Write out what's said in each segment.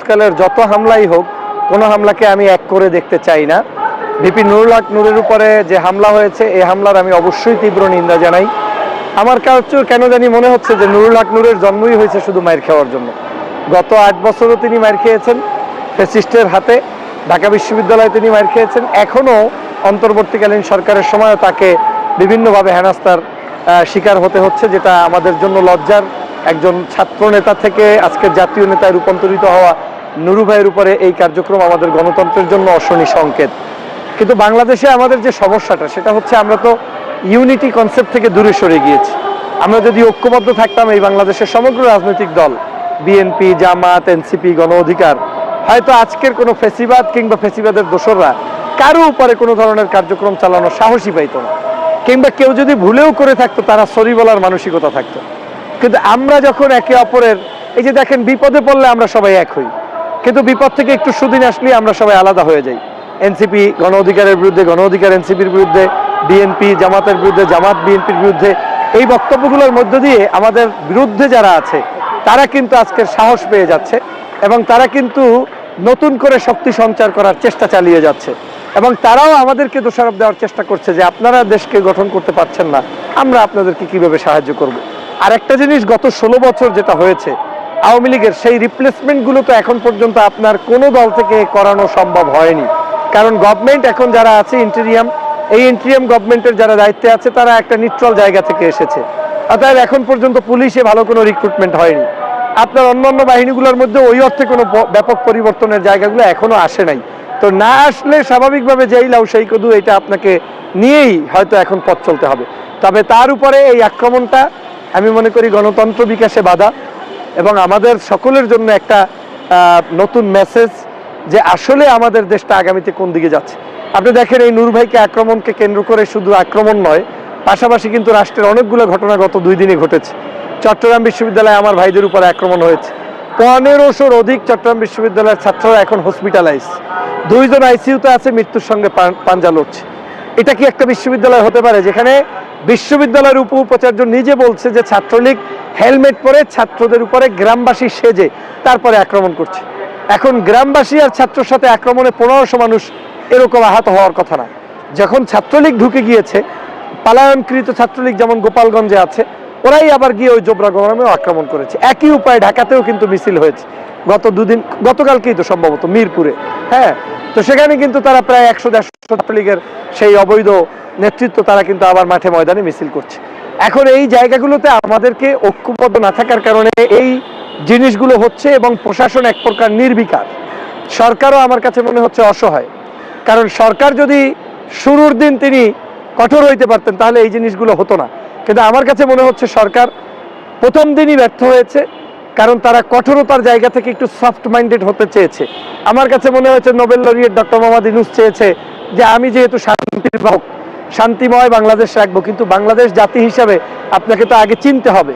যাবৎকালের যত হামলাই হোক, কোনো হামলাকে আমি এক করে দেখতে চাই না। ভিপি নুরুল হক নূরের উপরে যে হামলা হয়েছে এই হামলার আমি অবশ্যই তীব্র নিন্দা জানাই। আমার কাছে কেন জানি মনে হচ্ছে যে নুরুল হক নূরের জন্মই হয়েছে শুধু মায়ের খাওয়ার জন্য। গত আট বছরও তিনি মায়ের খেয়েছেন, ফেসিস্টের হাতে, ঢাকা বিশ্ববিদ্যালয়ে তিনি মায়ের খেয়েছেন, এখনও অন্তর্বর্তীকালীন সরকারের সময়ও তাকে বিভিন্নভাবে হেনাস্তার শিকার হতে হচ্ছে, যেটা আমাদের জন্য লজ্জার একজন ছাত্র নেতা থেকে আজকে জাতীয় নেতায় রূপান্তরিত হওয়া নুরু ভাইয়ের উপরে এই কার্যক্রম আমাদের গণতন্ত্রের জন্য অশনি সংকেত। কিন্তু বাংলাদেশে আমাদের যে সমস্যাটা, সেটা হচ্ছে আমরা তো ইউনিটি কনসেপ্ট থেকে দূরে সরে গিয়েছি। আমরা যদি ঐক্যবদ্ধ থাকতাম এই বাংলাদেশের সমগ্র রাজনৈতিক দল বিএনপি জামাত এনসিপি গণ অধিকার, হয়তো আজকের কোনো ফেসিবাদ কিংবা ফেসিবাদের দোসররা কারও উপরে কোনো ধরনের কার্যক্রম চালানোর সাহসই পাইতো না। কিংবা কেউ যদি ভুলেও করে থাকতো, তারা সরি বলার মানসিকতা থাকতো। কিন্তু আমরা যখন একে অপরের, এই যে দেখেন, বিপদে পড়লে আমরা সবাই এক হই। কিন্তু বিপদ থেকে একটু সুদিন আসলে আমরা সবাই আলাদা হয়ে যাই। এনসিপি গণ অধিকারের বিরুদ্ধে, গণ অধিকার এনসিপির বিরুদ্ধে বিএনপি জামাতের বিরুদ্ধে, জামাত বিএনপির বিরুদ্ধে, এই বক্তব্যগুলোর মধ্য দিয়ে আমাদের বিরুদ্ধে যারা আছে, তারা কিন্তু আজকের সাহস পেয়ে যাচ্ছে এবং তারা কিন্তু নতুন করে শক্তি সঞ্চার করার চেষ্টা চালিয়ে যাচ্ছে এবং তারাও আমাদেরকে দোষারোপ দেওয়ার চেষ্টা করছে যে আপনারা দেশকে গঠন করতে পারছেন না, আমরা আপনাদেরকে কীভাবে সাহায্য করব? আর একটা জিনিস, গত ষোলো বছর যেটা হয়েছে আওয়ামী লীগের সেই রিপ্লেসমেন্টগুলো তো এখন পর্যন্ত আপনার কোনো দল থেকে করানো সম্ভব হয়নি। কারণ গভর্নমেন্ট এখন যারা আছে ইন্টেরিয়াম এই ইন্টেরিয়াম গভর্নমেন্টের যারা দায়িত্বে আছে, তারা একটা নিউট্রাল জায়গা থেকে এসেছে। অর্থাৎ এখন পর্যন্ত পুলিশে ভালো কোনো রিক্রুটমেন্ট হয়নি। আপনার অন্যান্য বাহিনীগুলোর মধ্যে ওই অর্থে কোনো ব্যাপক পরিবর্তনের জায়গাগুলো এখনও আসে নাই। তো না আসলে স্বাভাবিকভাবে যেই লাউ সেই কদু এটা আপনাকে নিয়েই হয়তো এখন পথ চলতে হবে। তবে তার উপরে এই আক্রমণটা আমি মনে করি গণতন্ত্র বিকাশে বাধা। এবং আমাদের সকলের জন্য একটা নতুন মেসেজ যে আসলে আমাদের দেশটা আগামীতে কোন দিকে যাচ্ছে। আপনি দেখেন এই নূর ভাইকে আক্রমণকে কেন্দ্র করে শুধু আক্রমণ নয়, পাশাপাশি কিন্তু রাষ্ট্রের অনেকগুলো ঘটনা গত দুই দিনে ঘটেছে। চট্টগ্রাম বিশ্ববিদ্যালয়ে আমার ভাইদের উপরে আক্রমণ হয়েছে। পনেরোশোর অধিক চট্টগ্রাম বিশ্ববিদ্যালয়ের ছাত্ররা এখন হসপিটালাইজ দুইজন আইসিইউতে আছে, মৃত্যুর সঙ্গে পাঞ্জা লড়ছে। এটা কি একটা বিশ্ববিদ্যালয় হতে পারে, যেখানে বিশ্ববিদ্যালয়ের উপ উপাচার্য নিজে বলছে যে ছাত্রলীগ হেলমেট পরে ছাত্রদের উপরে গ্রামবাসী সেজে তারপরে আক্রমণ করছে। এখন গ্রামবাসী আর ছাত্রর সাথে আক্রমণে পনেরোশো মানুষ এরকম আহত হওয়ার কথা না যখন ছাত্রলীগ ঢুকে গিয়েছে, পালায়নকৃত ছাত্রলীগ যেমন গোপালগঞ্জে আছে, ওরাই আবার গিয়ে ওই জোবরা গরমেও আক্রমণ করেছে। একই উপায়ে ঢাকাতেও কিন্তু মিছিল হয়েছে। গত দুদিন, গতকালকেই তো সম্ভবত মিরপুরে। হ্যাঁ তো সেখানে কিন্তু তারা প্রায় একশো দেড়শো ছাত্রলীগের সেই অবৈধ নেতৃত্ব তারা কিন্তু আবার মাঠে ময়দানে মিছিল করছে। এখন এই জায়গাগুলোতে আমাদেরকে ঐক্যবদ্ধ না থাকার কারণে এই জিনিসগুলো হচ্ছে এবং প্রশাসন এক প্রকার নির্বিকার। সরকারও আমার কাছে মনে হচ্ছে অসহায়। কারণ সরকার যদি শুরুর দিন তিনি কঠোর হইতে পারতেন, তাহলে এই জিনিসগুলো হতো না। কিন্তু আমার কাছে মনে হচ্ছে সরকার প্রথম দিনই ব্যর্থ হয়েছে, কারণ তারা কঠোরতার জায়গা থেকে একটু সফট মাইন্ডেড হতে চেয়েছে। আমার কাছে মনে হয়েছে Nobel laureate doctor Mohammad Yunus চেয়েছে যে, আমি যেহেতু শান্তির বাহক শান্তিময় বাংলাদেশ রাখব, কিন্তু বাংলাদেশ জাতি হিসাবে আপনাকে তো আগে চিনতে হবে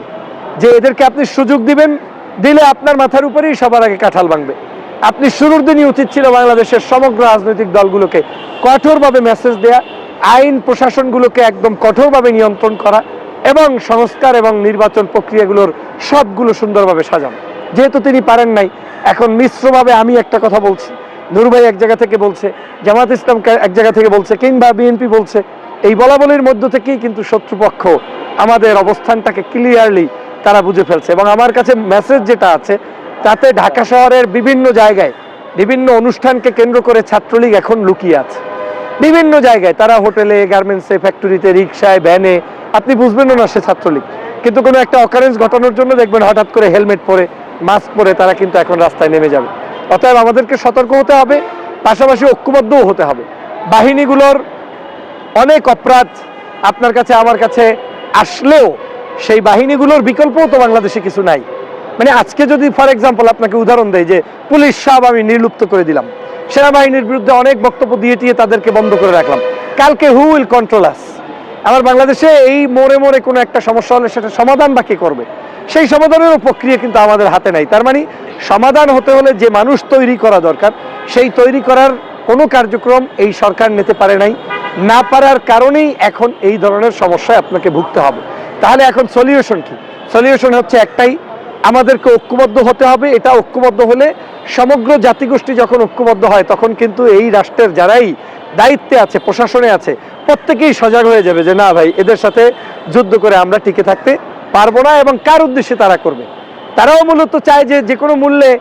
যে এদেরকে আপনি সুযোগ দিবেন, দিলে আপনার মাথার উপরেই সবার আগে কাঁঠাল ভাঙবে। আপনি শুরুর দিনই উচিত ছিল বাংলাদেশের সমগ্র রাজনৈতিক দলগুলোকে কঠোরভাবে মেসেজ দেয়া, আইন প্রশাসনগুলোকে একদম কঠোরভাবে নিয়ন্ত্রণ করা এবং সংস্কার এবং নির্বাচন প্রক্রিয়াগুলোর সবগুলো সুন্দরভাবে সাজানো। যেহেতু তিনি পারেন নাই, এখন মিশ্রভাবে আমি একটা কথা বলছি। নুর ভাই এক জায়গা থেকে বলছে, জামাত ইসলাম এক জায়গা থেকে বলছে, কিংবা বিএনপি বলছে এই বলাবলির মধ্য থেকেই কিন্তু শত্রুপক্ষ আমাদের অবস্থানটাকে ক্লিয়ারলি তারা বুঝে ফেলছে এবং আমার কাছে মেসেজ যেটা আছে, তাতে ঢাকা শহরের বিভিন্ন জায়গায় বিভিন্ন অনুষ্ঠানকে কেন্দ্র করে ছাত্রলীগ এখন লুকিয়ে আছে। বিভিন্ন জায়গায় তারা হোটেলে গার্মেন্টসে ফ্যাক্টরিতে রিক্সায় ভ্যানে আপনি বুঝবেনও না সে ছাত্রলীগ। কিন্তু কোনো একটা অকারেন্স ঘটানোর জন্য দেখবেন হঠাৎ করে হেলমেট পরে মাস্ক পরে তারা কিন্তু এখন রাস্তায় নেমে যাবে। অতএব আমাদেরকে সতর্ক হতে হবে, পাশাপাশি ঐক্যবদ্ধও হতে হবে। বাহিনীগুলোর অনেক অপরাধ আপনার কাছে, আমার কাছে আসলেও সেই বাহিনীগুলোর বিকল্পও তো বাংলাদেশে কিছু নাই। মানে আজকে যদি ফর এক্সাম্পল আপনাকে উদাহরণ দেয় যে পুলিশ সব আমি নির্লুপ্ত করে দিলাম। সেনাবাহিনীর বিরুদ্ধে অনেক বক্তব্য দিয়ে দিয়ে তাদেরকে বন্ধ করে রাখলাম। কালকে হু উইল কন্ট্রোল আস আমার বাংলাদেশে এই মোড়ে মোড়ে কোনো একটা সমস্যা হলে সেটা সমাধান বা কে করবে? সেই সমাধানেরও প্রক্রিয়া কিন্তু আমাদের হাতে নাই। তার মানে সমাধান হতে হলে যে মানুষ তৈরি করা দরকার, সেই তৈরি করার কোনো কার্যক্রম এই সরকার নিতে পারে নাই। না পারার কারণেই এখন এই ধরনের সমস্যায় আপনাকে ভুগতে হবে। তাহলে এখন সলিউশন কি? সলিউশন হচ্ছে একটাই, আমাদেরকে ঐক্যবদ্ধ হতে হবে। এটা ঐক্যবদ্ধ হলে সমগ্র জাতিগোষ্ঠী যখন ঐক্যবদ্ধ হয়, তখন কিন্তু এই রাষ্ট্রের যারাই দায়িত্বে আছে, প্রশাসনে আছে, প্রত্যেকেই সজাগ হয়ে যাবে যে, না ভাই, এদের সাথে যুদ্ধ করে আমরা টিকে থাকতে পারব না এবং কার উদ্দেশ্যে তারা করবে? তারাও মূলত চায় যে যে কোনো মূল্যে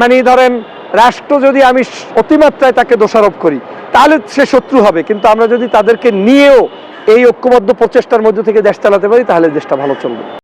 মানে ধরেন রাষ্ট্র যদি আমি অতিমাত্রায় তাকে দোষারোপ করি, তাহলে সে শত্রু হবে। কিন্তু আমরা যদি তাদেরকে নিয়েও এই ঐক্যবদ্ধ প্রচেষ্টার মধ্যে থেকে দেশ চালাতে পারি, তাহলে দেশটা ভালো চলবে।